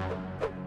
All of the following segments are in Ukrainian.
Thank you.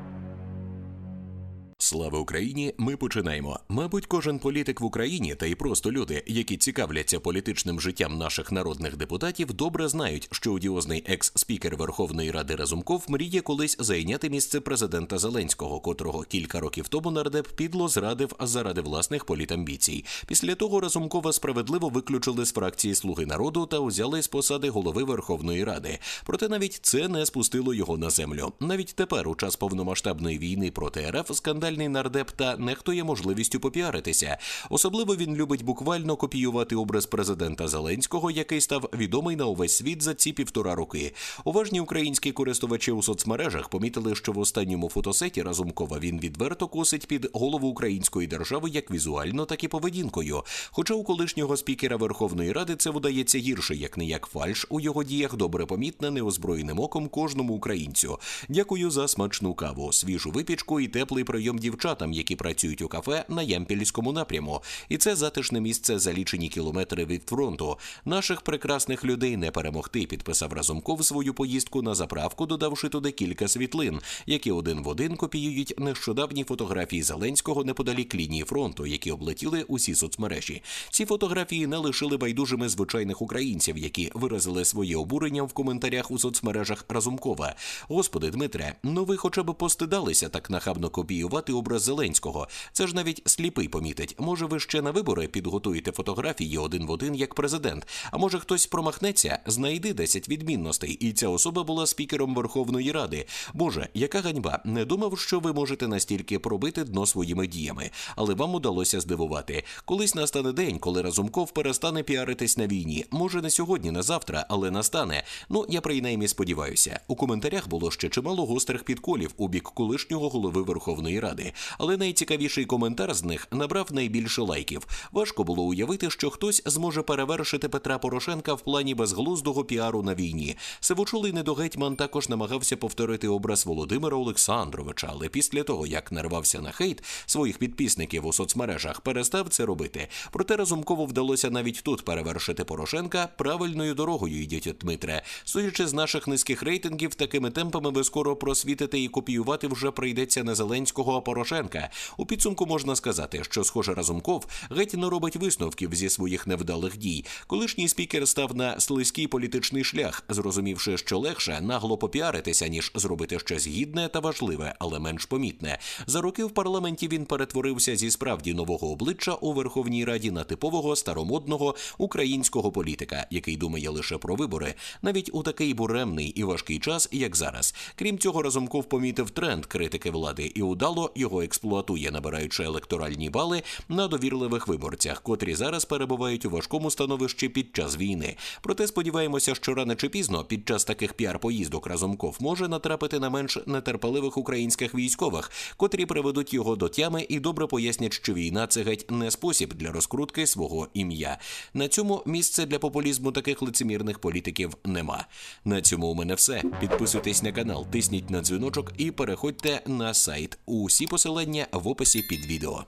Слава Україні! Ми починаємо. Мабуть, кожен політик в Україні та й просто люди, які цікавляться політичним життям наших народних депутатів, добре знають, що одіозний екс-спікер Верховної Ради Разумков мріє колись зайняти місце президента Зеленського, котрого кілька років тому нардеп підло зрадив заради власних політамбіцій. Після того Разумкова справедливо виключили з фракції Слуги народу та узяли з посади голови Верховної Ради. Проте навіть це не спустило його на землю. Навіть тепер, у час повномасштабної війни проти РФ, скандальний нардеп та нехтує можливістю попіаритися. Особливо він любить буквально копіювати образ президента Зеленського, який став відомий на увесь світ за ці півтора роки. Уважні українські користувачі у соцмережах помітили, що в останньому фотосеті Разумкова він відверто косить під голову української держави як візуально, так і поведінкою. Хоча у колишнього спікера Верховної Ради це видається гірше, як не як фальш у його діях добре помітна неозброєним оком кожному українцю. Дякую за смачну каву, свіжу випічку і теплий прийом дівчатам, які працюють у кафе на Ямпільському напряму. І це затишне місце за лічені кілометри від фронту. Наших прекрасних людей не перемогти. Підписав Разумков свою поїздку на заправку, додавши туди кілька світлин, які один в один копіюють нещодавні фотографії Зеленського неподалік лінії фронту, які облетіли усі соцмережі. Ці фотографії не лишили байдужими звичайних українців, які виразили своє обурення в коментарях у соцмережах Разумкова. Господи, Дмитре, ну ви хоча б постидалися так нахабно копіювати образ Зеленського. Це ж навіть сліпий помітить. Може, ви ще на вибори підготуєте фотографії один в один як президент. А може хтось промахнеться, знайди 10 відмінностей, і ця особа була спікером Верховної Ради. Боже, яка ганьба! Не думав, що ви можете настільки пробити дно своїми діями, але вам удалося здивувати. Колись настане день, коли Разумков перестане піаритись на війні. Може, не сьогодні, не завтра, але настане. Ну я принаймні сподіваюся. У коментарях було ще чимало гострих підколів у бік колишнього голови Верховної Ради. Але найцікавіший коментар з них набрав найбільше лайків. Важко було уявити, що хтось зможе перевершити Петра Порошенка в плані безглуздого піару на війні. Сивочулий недогетьман також намагався повторити образ Володимира Олександровича, але після того, як нарвався на хейт своїх підписників у соцмережах, перестав це робити. Проте Разумкову вдалося навіть тут перевершити Порошенка правильною дорогою, йдіть Дмитре. Судячи з наших низьких рейтингів, такими темпами ви скоро просвітите і копіювати вже прийдеться не Зеленського, а Порошенка. У підсумку можна сказати, що, схоже, Разумков геть не робить висновків зі своїх невдалих дій. Колишній спікер став на слизький політичний шлях, зрозумівши, що легше нагло попіаритися, ніж зробити щось гідне та важливе, але менш помітне. За роки в парламенті він перетворився зі справді нового обличчя у Верховній Раді на типового старомодного українського політика, який думає лише про вибори, навіть у такий буремний і важкий час, як зараз. Крім цього, Разумков помітив тренд критики влади і удало його експлуатує, набираючи електоральні бали на довірливих виборцях, котрі зараз перебувають у важкому становищі під час війни. Проте сподіваємося, що рано чи пізно під час таких піар-поїздок Разумков може натрапити на менш нетерпеливих українських військових, котрі приведуть його до тями і добре пояснять, що війна це геть не спосіб для розкрутки свого ім'я. На цьому місце для популізму таких лицемірних політиків нема. На цьому у мене все. Підписуйтесь на канал, тисніть на дзвіночок і переходьте на сайт. Усі посилання в описі під відео.